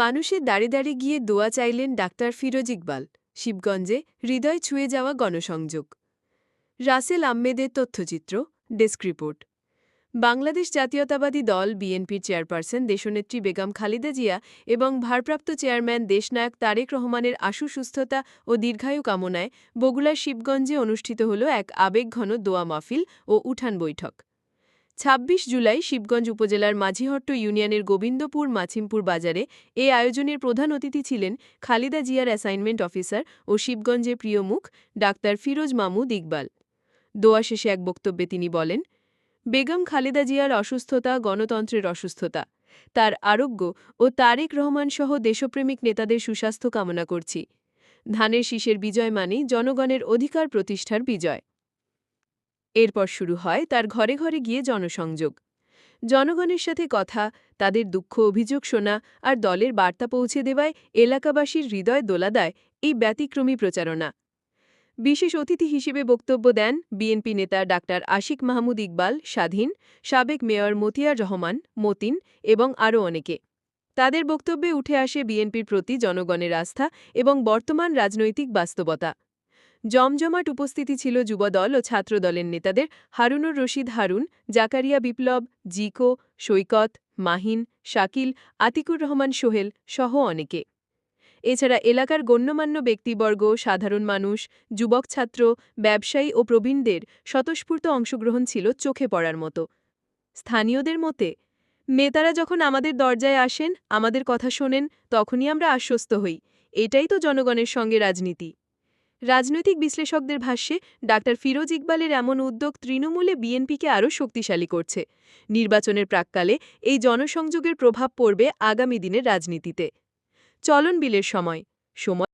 মানুষের দাঁড়ে দাঁড়ে গিয়ে দোয়া চাইলেন ডাক্তার ফিরোজ ইকবাল, শিবগঞ্জে হৃদয় ছুঁয়ে যাওয়া গণসংযোগ। রাসেল আহমেদের তথ্যচিত্র, ডেস্ক রিপোর্ট। বাংলাদেশ জাতীয়তাবাদী দল, বিএনপির চেয়ারপারসন দেশনেত্রী বেগম খালেদা জিয়া এবং ভারপ্রাপ্ত চেয়ারম্যান দেশনায়ক তারেক রহমানের আশু সুস্থতা ও দীর্ঘায়ু কামনায় বগুড়ার শিবগঞ্জে অনুষ্ঠিত হল এক আবেগঘন দোয়া মাহফিল ও উঠান বৈঠক। ২৬ জুলাই শিবগঞ্জ উপজেলার মাঝিহট্ট ইউনিয়নের গোবিন্দপুর মাছিমপুর বাজারে এ আয়োজনের প্রধান অতিথি ছিলেন খালিদা জিয়ার অ্যাসাইনমেন্ট অফিসার ও শিবগঞ্জের প্রিয় মুখ ডাক্তার ফিরোজ মাহমুদ ইকবাল। দোয়া শেষে এক বক্তব্যে তিনি বলেন, বেগম খালেদা জিয়ার অসুস্থতা গণতন্ত্রের অসুস্থতা। তার আরোগ্য ও তারেক রহমান সহ দেশপ্রেমিক নেতাদের সুস্বাস্থ্য কামনা করছি। ধানের শীষের বিজয় মানেই জনগণের অধিকার প্রতিষ্ঠার বিজয়। এরপর শুরু হয় তার ঘরে ঘরে গিয়ে জনসংযোগ। জনগণের সাথে কথা, তাদের দুঃখ অভিযোগ শোনা আর দলের বার্তা পৌঁছে দেওয়ায় এলাকাবাসীর হৃদয় দোলা দেয় এই ব্যতিক্রমী প্রচারণা। বিশেষ অতিথি হিসেবে বক্তব্য দেন বিএনপি নেতা ডাক্তার আশিক মাহমুদ ইকবাল, স্বাধীন, সাবেক মেয়র মতিয়ার রহমান, মতিন এবং আরও অনেকে। তাদের বক্তব্যে উঠে আসে বিএনপির প্রতি জনগণের আস্থা এবং বর্তমান রাজনৈতিক বাস্তবতা। জমজমাট উপস্থিতি ছিল যুবদল ও ছাত্রদলের নেতাদের হারুনুর রশিদ হারুন, জাকারিয়া বিপ্লব, জিকো, সৈকত, মাহিন, শাকিল, আতিকুর রহমান সোহেল সহ অনেকে। এছাড়া এলাকার গণ্যমান্য ব্যক্তিবর্গ, সাধারণ মানুষ, যুবক ছাত্র, ব্যবসায়ী ও প্রবীণদের স্বতঃস্ফূর্ত অংশগ্রহণ ছিল চোখে পড়ার মতো। স্থানীয়দের মতে, নেতারা যখন আমাদের দরজায় আসেন, আমাদের কথা শোনেন, তখনই আমরা আশ্বস্ত হই। এটাই তো জনগণের সঙ্গে রাজনীতি। রাজনৈতিক বিশ্লেষকদের ভাষ্যে, ডাক্তার ফিরোজ ইকবালের এমন উদ্যোগ তৃণমূলে বিএনপিকে আরও শক্তিশালী করছে। নির্বাচনের প্রাককালে এই জনসংযোগের প্রভাব পড়বে আগামী দিনের রাজনীতিতে। চলন বিলের সময়। সময়